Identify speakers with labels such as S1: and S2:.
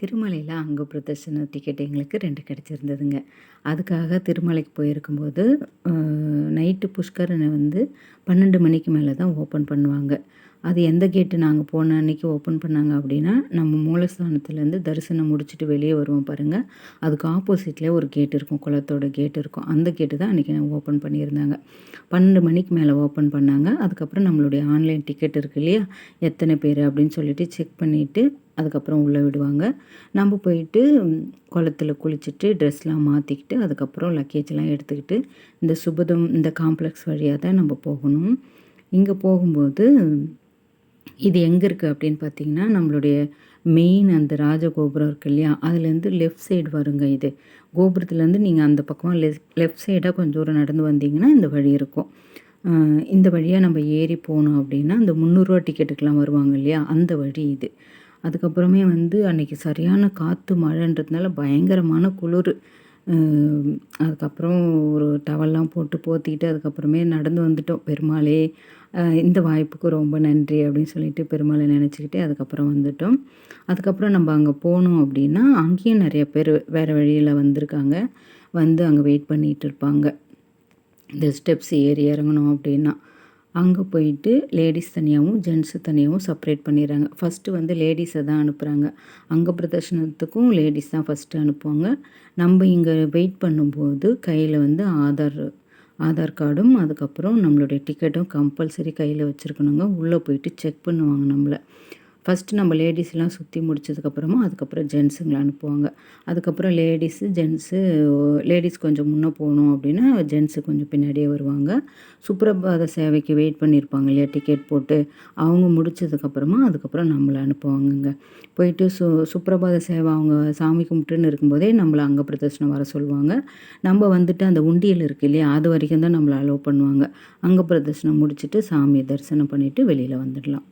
S1: திருமலையில் அங்கு பிரதர்ஷன டிக்கெட் எங்களுக்கு ரெண்டு கிடச்சிருந்ததுங்க. அதுக்காக திருமலைக்கு போயிருக்கும்போது, நைட்டு புஷ்கரனை வந்து 12 மணிக்கு மேலே தான் ஓப்பன் பண்ணுவாங்க. அது எந்த கேட்டு நாங்கள் போன அன்னைக்கு ஓப்பன் பண்ணாங்க அப்படின்னா நம்ம மூலஸ்தானத்துலேருந்து தரிசனம் முடிச்சுட்டு வெளியே வருவோம் பாருங்கள் அதுக்கு ஆப்போசிட்லேயே ஒரு கேட் இருக்கும். குளத்தோட கேட் இருக்கும். அந்த கேட்டு தான் அன்றைக்கி நாங்கள் ஓப்பன் பண்ணியிருந்தாங்க. 12 மணிக்கு மேலே ஓப்பன் பண்ணாங்க. அதுக்கப்புறம் நம்மளுடைய ஆன்லைன் டிக்கெட் இருக்கு இல்லையா? எத்தனை பேர் அப்படின்னு சொல்லிட்டு செக் பண்ணிவிட்டு அதுக்கப்புறம் உள்ளே விடுவாங்க. நம்ம போயிட்டு குளத்துல குளிச்சுட்டு, ட்ரெஸ்லாம் மாற்றிக்கிட்டு அதுக்கப்புறம் லக்கேஜ்லாம் எடுத்துக்கிட்டு, இந்த சுபதம் இந்த காம்ப்ளெக்ஸ் வழியாக தான் நம்ம போகணும். இங்கே போகும்போது, இது எங்கே இருக்குது அப்படின்னு பார்த்தீங்கன்னா, நம்மளுடைய மெயின் அந்த ராஜகோபுரம் இருக்கு இல்லையா? அதுலேருந்து லெஃப்ட் சைடு வருங்க இது. கோபுரத்துலேருந்து நீங்கள் அந்த பக்கம் லெஃப் லெஃப்ட் சைடாக கொஞ்சம் தூரம் நடந்து வந்தீங்கன்னா, இந்த வழி இருக்கும். இந்த வழியாக நம்ம ஏறி போனோம் அப்படின்னா அந்த முந்நூறுரூவா டிக்கெட்டுக்கெலாம் வருவாங்க இல்லையா? அந்த வழி இது. அதுக்கப்புறமே வந்து அன்னைக்கு சரியான காற்று மழைன்றதுனால பயங்கரமான குளிர் அதுக்கப்புறம் ஒரு டவல்லாம் போட்டு போத்திக்கிட்டு, அதுக்கப்புறமே நடந்து வந்துட்டோம். பெருமாளே! இந்த வாய்ப்புக்கு ரொம்ப நன்றி அப்படின்னு சொல்லிட்டு பெருமாளை நினச்சிக்கிட்டு அதுக்கப்புறம் வந்துட்டோம். அதுக்கப்புறம் நம்ம அங்கே போனோம் அப்படின்னா அங்கேயும் நிறைய பேர் வேறு வழியில் வந்திருக்காங்க. வந்து அங்கே வெயிட் பண்ணிகிட்டு இருப்பாங்க. இந்த ஸ்டெப்ஸ் ஏறி இறங்கணும் அப்படின்னா அங்கே போயிட்டு லேடிஸ் தனியாகவும் ஜென்ஸு தனியாகவும் செப்பரேட் பண்ணிடுறாங்க ஃபர்ஸ்ட்டு வந்து லேடிஸை தான் அனுப்புகிறாங்க அங்கே பிரதர்ஷனத்துக்கும் லேடிஸ் தான் ஃபர்ஸ்ட்டு அனுப்புவாங்க. நம்ம இங்கே வெயிட் பண்ணும்போது கையில் வந்து ஆதார் ஆதார் கார்டும், அதுக்கப்புறம் நம்மளுடைய டிக்கெட்டும் கம்பல்சரி கையில் வச்சுருக்கணுங்க உள்ளே போயிட்டு செக் பண்ணுவாங்க நம்மள. ஃபர்ஸ்ட்டு நம்ம லேடிஸ்லாம் சுற்றி முடிச்சதுக்கப்புறமா, அதுக்கப்புறம் ஜென்ஸுங்களை அனுப்புவாங்க. அதுக்கப்புறம் லேடிஸு ஜென்ஸு லேடிஸ் கொஞ்சம் முன்னே போகணும் அப்படின்னா ஜென்ஸு கொஞ்சம் பின்னாடியே வருவாங்க. சுப்ரபாத சேவைக்கு வெயிட் பண்ணியிருப்பாங்க இல்லையா? டிக்கெட் போட்டு, அவங்க முடிச்சதுக்கப்புறமா, அதுக்கப்புறம் நம்மளை அனுப்புவாங்கங்க. போயிட்டு சு சுப்ரபாத சேவை அவங்க சாமி கும்பிட்டுன்னு இருக்கும்போதே, நம்மளை அங்க பிரதர்ஷனம் வர சொல்லுவாங்க. நம்ம வந்துட்டு அந்த உண்டியல் இருக்கு இல்லையா? அது வரைக்கும் தான் நம்மளை அலோவ் பண்ணுவாங்க. அங்க பிரதர்ஷனம் முடிச்சுட்டு, சாமியை தரிசனம் பண்ணிவிட்டு வெளியில் வந்துடலாம்.